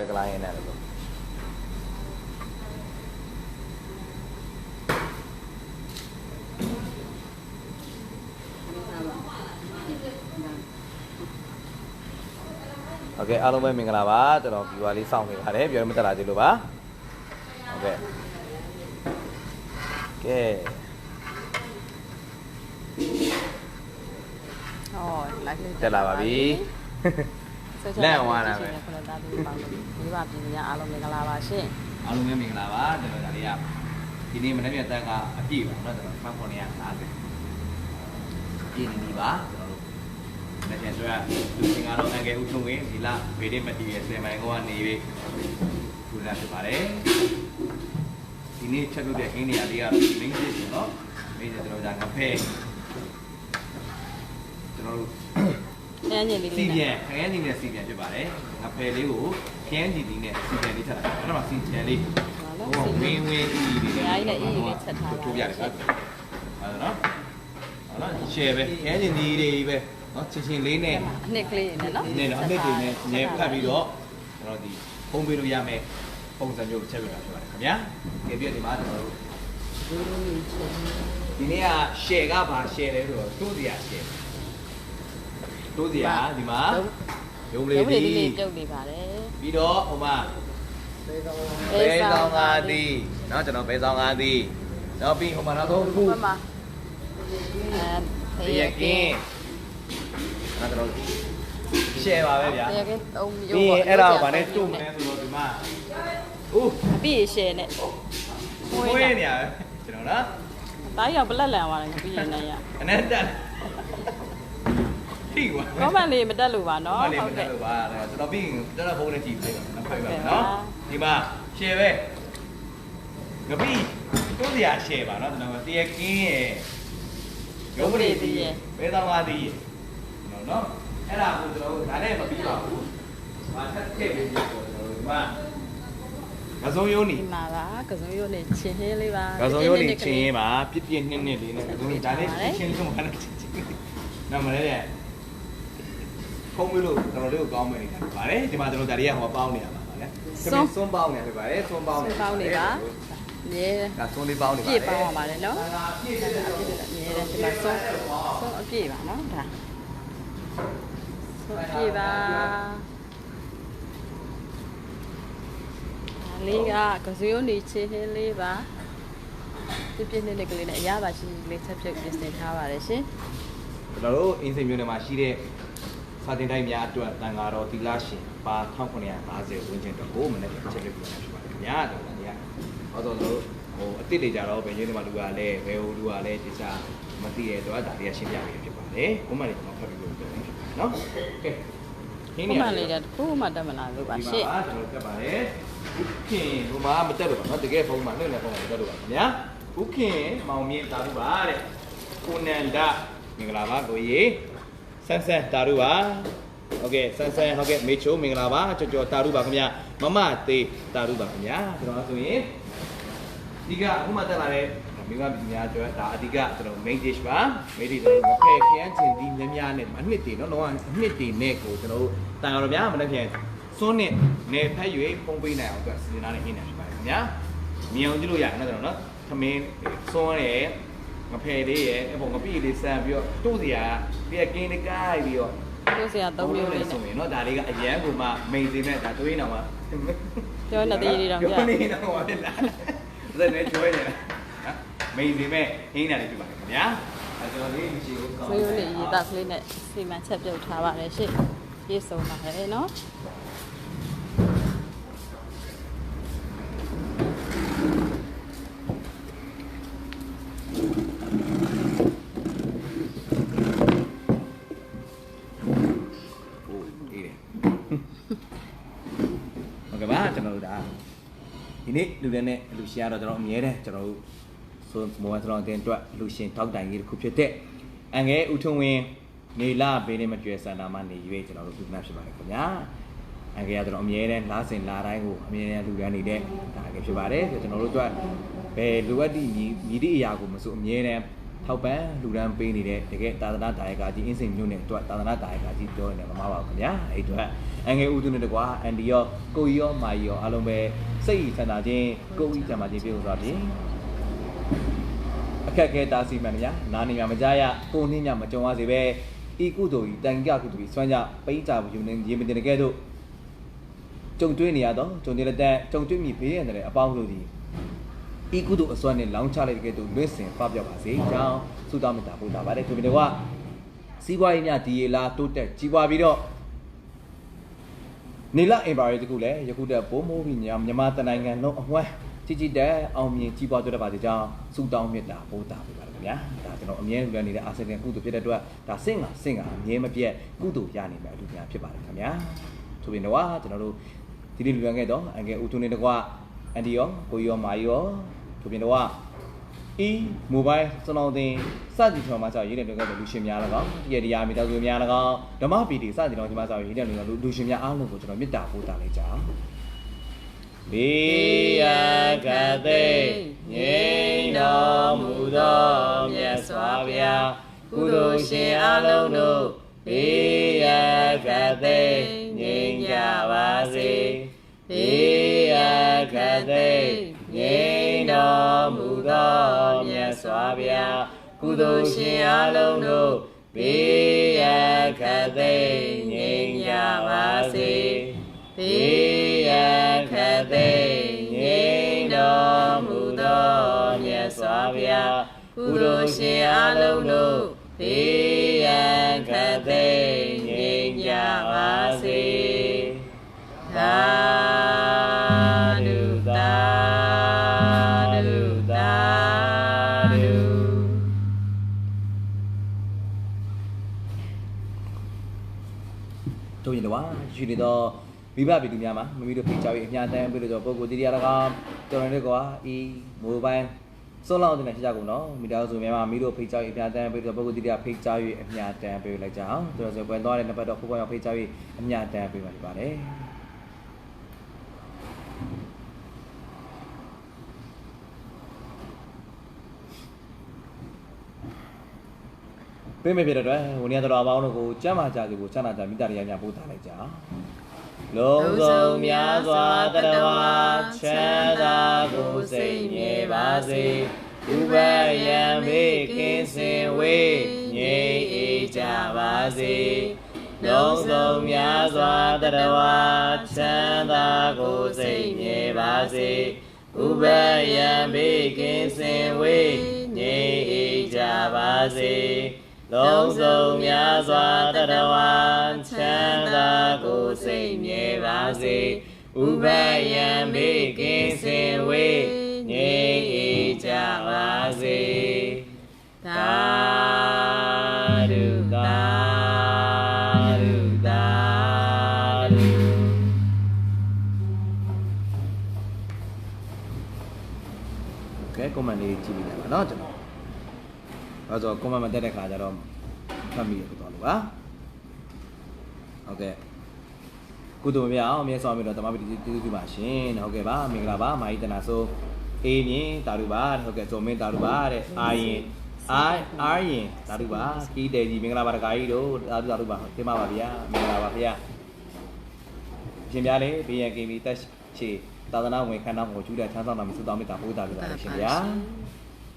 ပဲကလာဟင်းနဲ့လို့ โอเคအားလုံးပဲမင်္ဂလာပါကျွန်တော် viewer လေးစောင့်နေပါတယ်ပြောရမတက်လာကြလို့ပါโอเคကဲ ဟောလိုက်လေး တက်လာပါပြီ လန့်သွားတာပဲခုနကသားသမီးပေါင်းလို့မိဘပြည်များအားလုံးမင်္ဂလာပါရှင်အားလုံးပဲမင်္ဂလာပါတော်တော်ဒါလေးကဒီနေ့မနေ့ကတက်ကအပြည့်ပါနော်တော်တော်1950ပြည့်နေပြီပါကျွန်တော်တို့မနေ့ကဆိုရလူရှင်ကတော့အငယ်ဦးထုံးဝင်ဒီလဗေဒမတီရဲ့စေမိုင်ကောကနေပြီးခုလာဖြစ်ပါတယ်ဒီနေ့ချက်ထုတ်တဲ့ဟင်းနေရာလေးက main dish နော် main dish ကျွန်တော်ဒါငါဖဲကျွန်တော်တို့ အဲညင်လေးစီလေးပြန်ခရမ်းကြီးနဲ့စီပြန်ဖြစ်ပါတယ်ငဖယ်လေးကိုခရမ်းကြီးလေးနဲ့စီပြန်လေးထပ်တာအဲ့တော့စီပြန်လေးဟိုဝင်းဝင်းအီးလေးထိုးပြတယ်ကွာအဲ့တော့ဟုတ်လားရှယ်ပဲခရမ်းကြီးလေးတွေပဲနော်ချင်းချင်းလေးနဲ့အနှစ်ကလေးနဲ့နော်နဲ့တော့အနှစ်တွေနဲ့ညဲဖတ်ပြီးတော့ကျွန်တော်ဒီဖုံးပေးလို့ရမယ်ပုံစံမျိုးချက်ပြတာဖြစ်ပါတယ်ခင်ဗျာကြည့်ပြဒီမှာကျွန်တော်တို့ဒီနေ့က share ကဘာ share လဲဆိုတော့တိုးစရာ share တိုးစရာဒီမှာရုံး ရုံး လေး လေး ဒီ လေးပြုတ်နေပါတယ် ပြီးတော့ဟိုမှာဘဲဆောင်ကားသည်เนาะကျွန်တော်ဘဲဆောင်ကားသည်เนาะပြီးဟိုမှာနောက်ဆုံးတစ်ခု ဘက်မှာအဲ တရကင်းအဲ့တော့ share ပါပဲဗျာ တရကင်းသုံး ပြီးရင်အဲ့ဒါကိုဗာနဲ့တုံမလဲဆိုတော့ဒီမှာဦး အပြည့်ရှယ်နဲ့ ဝေးနေရပဲကျွန်တော်နော် တားရောက်ပလက်လန်သွားတယ်ပြီးရင်လည်းရ အနက်တက် ထိကွာကောမန့်လေးမတက်လို့ပါနော်ဟုတ်ဟုတ်ကဲ့ကဲ့ပါကျွန်တော်ပြီးရင်ကျွန်တော်ဖုန်းနဲ့ကြည့်ပေးပါနော်ဖိုက်ပါဟုတ်ကဲ့နော်ပါဒီမှာ share ပဲငပိတိုးစရာ share ပါနော်ကျွန်တော်တရကင်းရဲ့ရုံးပရိသီးရဲ့ဘဲသောင်းကားသည်ရဲ့နော်နော်အဲ့ဒါကိုကျွန်တော်တို့ဒါနဲ့မပြီးပါဘူး။ဘာထပ်ထည့်ပြီးကျွန်တော်တို့ဒီမှာမစုံယုံနေဒီမှာပါကစုံရုံနဲ့ချင်းဟင်းလေးပါကစုံရုံနေချင်းရင်ပါပြစ်ပြစ်နှစ်နှစ်လေးနဲ့ကစုံဒါလေးချင်းချင်းမှန်းချင်းနော်မလဲတဲ့ ဖုံးပြီးလို့တော်တော်လေးကိုကောင်းမယ်နေတာဗါလေဒီမှာကျွန်တော်ဒါလေးကဟောပေါင်းနေရပါဗါလေစွန်းပေါင်းနေဖြစ်ပါတယ်စွန်းပေါင်းနေပေါင်းနေပါမြဲဒါစွန်းလေးပေါင်းနေပါပြည့်ပေါင်းအောင်ပါတယ်နော်အပြည့်တယ်မြဲတယ်ဒီမှာဆုံးဆုံးအပြည့်ပါနော်ဒါဆုံးအပြည့်ပါဒါလေးကကစုံရုံနေချင်းဟင်းလေးပါပြည့်ပြည့်နဲ့ကလေးနဲ့အရသာရှိလေးချက်ပြုတ်ပြင်ဆင်ထားပါတယ်ရှင်ကျွန်တော်တို့အင်းစိန်မြို့နယ်မှာရှိတဲ့ စာတင်တိုင်းများအတွက်တန်ဃာတော်သီလရှင်ပါ1950ဝန်းကျင်တော့ကိုမနေ့ကချက်ပြပြနေတာဖြစ်ပါတယ်ခင်ဗျာတော်တော်များဟောတော့ကျွန်တော်တို့ဟိုအစ်စ်တွေကြတော့ဘယ်ကျင်းတွေမှာလူကလည်းဘယ်ဟိုလူကလည်းဒီစားမသိရတော့ဒါတွေကရှင်းပြပေးဖြစ်ပါတယ်ကိုမလေးကျွန်တော်ဖတ်ပြီးလို့ပြောနေဖြစ်ပါတယ်နော်ကဲခင်းခုနေရမှလေးတဲ့ခုမှတက်မလာလို့ပါရှင့်ဒီမှာကျွန်တော်တက်ပါတယ်ဥခင်ဟိုမှာမတက်လို့ပါနော်တကယ်ဖုန်းမှာနှုတ်နဲ့ဖုန်းမှာမတက်လို့ပါခင်ဗျာဥခင်မောင်မြင့်တာဘူးပါတဲ့ကိုနန္ဒမင်္ဂလာပါကိုကြီး ဆန်းဆန်းတာရုပါဟုတ်ကဲ့ဆန်းဆန်းဟုတ်ကဲ့မေချိုမင်္ဂလာပါကြော်ကြော်တာရုပါခင်ဗျာမမသေးတာရုပါခင်ဗျာကျွန်တော်ဆိုရင်ဒီကအခုမှတက်လာတဲ့မိမပြည်များကြောဒါအဓိကကျွန်တော် main dish ပါ main dish တော့ငဖဲခရမ်းချင်ဒီများများနဲ့အနှစ်တည်နော်လောကအနှစ်တည်နဲ့ကိုကျွန်တော်တန်တော်များမနေ့ပြန်စွန်းနဲ့နေဖက်၍ပုံပေးနိုင်အောင်အတွက်စီစဉ်ထားတဲ့ဟင်းတွေဖြစ်ပါတယ်ခင်ဗျာမြင်အောင်ကြည့်လို့ရတယ်နော်ကျွန်တော်နော်သမင်းစွန်းရဲ့ ငဖယ်လေးရဲ့အပေါ်ငပိလေးဆန်ပြီးတော့တို့စရာပြီးကင်းလေးကိုက်ပြီးတော့ကျိုးစရာ၃မျိုးလေးဆိုနဲ့ရင်နော်ဒါလေးကအရန်ကိုမှမိန်စင်နဲ့ဒါတွေးနေအောင်ပါပြောနေသေးလေးတော့ပြပြောနေတော့ပါလားဒါနဲ့ကျွေးနေနော်မိန်စင်မဲ့ဟင်းနေတယ်ပြပါခင်ဗျာအဲကျွန်တော်လေးမရှိဘူးကောင်းဆွေးရိုးလေးရေတောက်ကလေးနဲ့စီမံချက်ပြုတ်ထားပါတယ်ရှင့်ပြေဆုံးပါတယ်နော် ဟုတ်အေးတယ်ဟုတ်ကဲ့ပါကျွန်တော်တို့ဒါ ဒီနေ့လူတွေနဲ့လူရှင်ကတော့ကျွန်တော်အမြဲတမ်းကျွန်တော်တို့ဆိုမောစလောင်တင်အတွက်လူရှင်ထောက်တိုင်ကြီးတစ်ခုဖြစ်တဲ့အငဲဦးထုံဝင်းနေလာဘေးနဲ့မကျွဲစန္ဒာမနေရွေးကျွန်တော်တို့ပြုနာဖြစ်ပါတယ်ခင်ဗျာအငဲကတော့အမြဲတမ်းလားစင်လာတိုင်းကိုအမြဲတမ်းလူရန်နေတဲ့ဒါအငဲဖြစ်ပါတယ်ဆိုကျွန်တော်တို့အတွက်ဘယ်လိုအပ်သည့်မြည်သည့်အရာကိုမဆိုအမြဲတမ်း ထောက်ပံ့လူဒန်းပေးနေတဲ့တကယ်သာသနာဒါယကကြီးအင်းစိန်မြို့နယ်အတွက်သာသနာဒါယကကြီးပြောနေတယ်မမပါဘူးခင်ဗျာအဲ့အတွက်အငယ်ဦးသူနဲ့တကွာအန်ဒီရောကိုကြီးရောမာကြီးရောအားလုံးပဲစိတ်ချမ်းသာခြင်းကိုယ်ကြီးချမ်းသာခြင်းပြုလို့သွားပြီအခက်အခဲတားဆီးမှန်များနာနေမြမကြရကိုနှင်းညမကြုံရစေပဲဤကုသိုလ်ဤတန်ကြကုသိုလ်ဤစွမ်းကြပိဋကဘူးနေရေမတင်တကယ်တော့ကြုံတွေ့နေရတော့ကြုံတဲ့တဲ့ကြုံတွေ့မိဘေးရတယ်အပေါင်းလို့ဒီ ဤကုသိုလ်အစွမ်းနဲ့လောင်းချလိုက်တဲ့ကဲ့သို့လွတ်စင်ပပြောက်ပါစေ။ကြောင်းသုတမေတ္တာဘုရားပါတယ်သူမြင်တော့စီးပွားရေးများဒီရလာတိုးတက်ကြီးပွားပြီးတော့နေလအင်ပါရီတကူလည်းယခုတည်းပိုးမိုးပြီးညာမြန်မာတနိုင်ငံလုံးအဝမ်းကြီးကြီးတဲ့အောင်မြင်ကြီးပွားတိုးတက်ပါစေကြောင်းသုတောင်းမေတ္တာဘုရားပေးပါတယ်ခင်ဗျာ။ဒါကျွန်တော်အမြဲတမ်းနေတဲ့အာဆင်နယ်ကုသိုလ်ဖြစ်တဲ့အတွက်ဒါစင့်ကစင့်ကအမြဲမပြတ်ကုသိုလ်ရနိုင်မယ်အတူများဖြစ်ပါတယ်ခင်ဗျာ။သူမြင်တော့ကျွန်တော်တို့ဒီနေ့လူရန်ခဲ့တော့အငယ်ဦးထုံးနေတကွအန်ဒီယောကိုယောမာယော ထို့ပြင်တော့အီမိုဘိုင်းစနောင်းတင်စကြည်ချော်မှာကြောက်ရေးတဲ့တွေကလူရှင်များ၎င်းတရတရားမိသားစုများ၎င်းဓမ္မပီတိစကြည်တော်ဒီမှာကြောက်ရေးတဲ့လူလူရှင်များအားလုံးကိုကျွန်တော်မေတ္တာပို့တာလိုက်ကြအောင်ဘေးရကတိငြိမ်းတော်မူသောမြတ်စွာဘုရားကုသိုလ်ရှင်အားလုံးတို့ဘေးရကတိငြိမ်းကြပါစေဘေးရကတိငြိမ်းတော် မူသောမြတ်စွာဘုရားကုသိုလ်ရှင်အားလုံးတို့ဘေးရကတိငြိမ်းကြပါစေဘေးရကတိငြိမ်းတော်မူသောမြတ်စွာဘုရားကုသိုလ်ရှင်အားလုံးတို့ဘေး မိဘပြည်သူများမှာမမီတို့ဖိတ်ကြောက်ရေးအများတန်းပြီးတော့ပုဂ္ဂိုလ်တရားတော်ကောင်တော်တော်လေးကွာဤမိုဘိုင်းစွန့်လောက်တဲ့ချက်ကြကုန်တော့မိသားစုများမှာမိတို့ဖိတ်ကြောက်ရေးအများတန်းပြီးတော့ပုဂ္ဂိုလ်တရားဖိတ်ကြောက်ရေးအများတန်းပေးလိုက်ကြအောင်တော်တော်ဆိုပွဲသွားတဲ့နှစ်ပတ်တော့ဖိုးဖွားရောက်ဖိတ်ကြောက်ရေးအများတန်းပေးပါလိမ့်ပါတယ်ပြင်မဖြစ်တဲ့အတွက်ဝိနည်းတော်အပေါင်းတို့ကိုကြမ်းမာကြစီကိုချမ်းသာကြမိတ္တရများပို့ထားလိုက်ကြ လုံးစုံများစွာတတဝါချမ်းသာကိုစိတ်ငြိပါစေဥပယံမေကင်းစင်ဝေးငြိမ်အေးကြပါစေလုံးစုံများစွာတတဝါချမ်းသာကိုစိတ်ငြိပါစေဥပယံမေကင်းစင်ဝေးငြိမ်အေးကြပါစေ လုံးစုံများစွာတတဝါချမ်းသာကိုစိတ်မြဲပါစေဥပယံမေကင်းစင်ဝေးငြိမ်းအေးကြပါစေသာဓုသာဓုသာဓုကဲကွန်မန့်လေးကြည့်ပြီးလိုက်ပါเนาะ ကျွန်တော်အဲဆိုကွန်မန့်မတက်တဲ့ခါကျတော့ဖတ်မိရတော့လို့ပါဟုတ်ကဲ့ကုသိုလ်မြတ်အောင်မြတ်စွာဘုရားဓမ္မပတိတူတူပါရှင်ဟုတ်ကဲ့ပါမင်္ဂလာပါမာယိတနာဆိုအေးမြင်တာလူပါဟုတ်ကဲ့ဇော်မင်းတာလူပါတဲ့အာရင်အာအာရင်တာလူပါခီးတယ်ကြီးမင်္ဂလာပါတကာကြီးတို့တာလူတာလူပါတင်ပါပါဗျာမင်္ဂလာပါဗျာရှင်များလေးဘေးရန်ကင်းပြီးတက်ချေသာသနာဝင်ခန္ဓာကိုကျူးတဲ့ချမ်းသာတော်မြတ်စွာဘုရားပို့တာပြပါလိမ့်ရှင်ဗျာ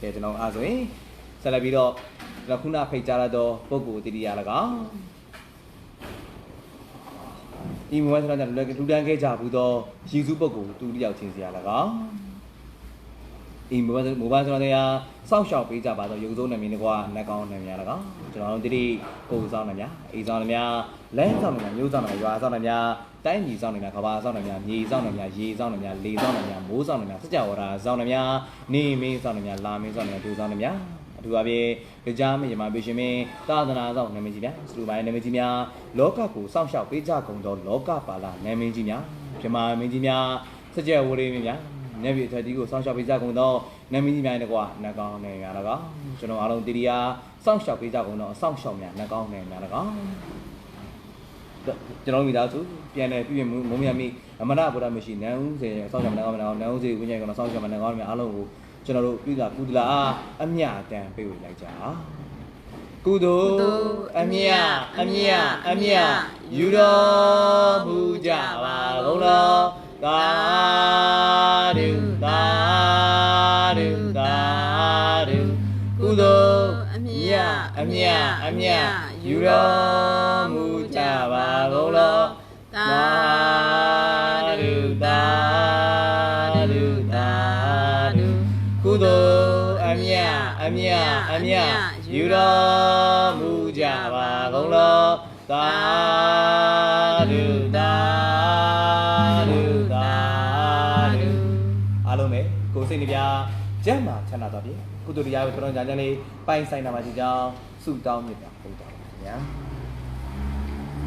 ကဲကျွန်တော်အားဆိုရင် ဆက်လက်ပြီးတော့ကျွန်တော်ခုနဖိတ်ကြားရတော့ပုဂ္ဂိုလ်တတိယ၎င်းဒီမွေးစရတဲ့လူတန်းခဲ့ကြဘူးတော့ယေရှုပုဂ္ဂိုလ်သူတယောက်ချင်းစရာ၎င်းဒီမွေးမိုဘိုင်းစရတဲ့ဟာစောင့်ရှောက်ပေးကြပါတော့ရုပ်စုံနာမည်ကွာလက်ကောင်းနာမည်၎င်းကျွန်တော်တို့တတိကိုယ်ဆောင်နာမည်အေးဆောင်နာမည်လဲဆောင်နာမည်မျိုးဆောင်နာမည်ရွာဆောင်နာမည်တိုင်းပြည်ဆောင်နာမည်ကဘာဆောင်နာမည်မြေဆောင်နာမည်ရေဆောင်နာမည်လေဆောင်နာမည်မိုးဆောင်နာမည်စကြဝဠာဆောင်နာမည်နေမင်းဆောင်နာမည်လာမင်းဆောင်နာမည်ဒူဆောင်နာမည် အထူးအပြင်ကြားမယမပေရှင်မင်းသာသနာဆောင်နာမည်ကြီးများစလူပိုင်းနာမည်ကြီးများလောကကိုစောင့်ရှောက်ပေးကြကုန်သောလောကပါလာနာမည်ကြီးများပြမမင်းကြီးများစကြဝဠာမင်းများနေပြည်တော်ဒီကိုစောင့်ရှောက်ပေးကြကုန်သောနာမည်ကြီးများတကွာနှကောင်းနေများ၎င်းကျွန်တော်အားလုံးတီရီယာစောင့်ရှောက်ပေးကြကုန်သောအဆောင်ရှောက်များနှကောင်းနေများ၎င်းကျွန်တော်မိသားစုပြန်တယ်ပြည့်ပြည့်မုံမြတ်မိအမနာဗုဒ္ဓမရှိနန်းဦးစေစောင့်ရှောက်မနှကောင်းမနှကောင်းနန်းဦးစေဝိညာဉ်ကောင်စောင့်ရှောက်မနှကောင်းများအားလုံးကို ကျွန်တော်တို့ပြုတာကုသလာအားအမြတမ်းပေးဝေလိုက်ကြအောင်ကုသိုလ်အမြအမြအမြယူတော်မူကြပါကုန်လောသာဓုသာဓုသာဓုကုသိုလ်အမြအမြအမြယူတော် ယူတော်မူကြပါကုန်လောသာဓုသာဓုသာဓုအားလုံးပဲကိုယ်စိတ်နှပြကျမ်းမာချမ်းသာတော်ပြီကုသိုလ်တရားကိုတော်တော်ကြာကြာလေးပိုင်ဆိုင်တာပါကြည်ကြောင်းဆုတောင်းမြတ်တာဟုတ်ပါပါခင်ဗျာ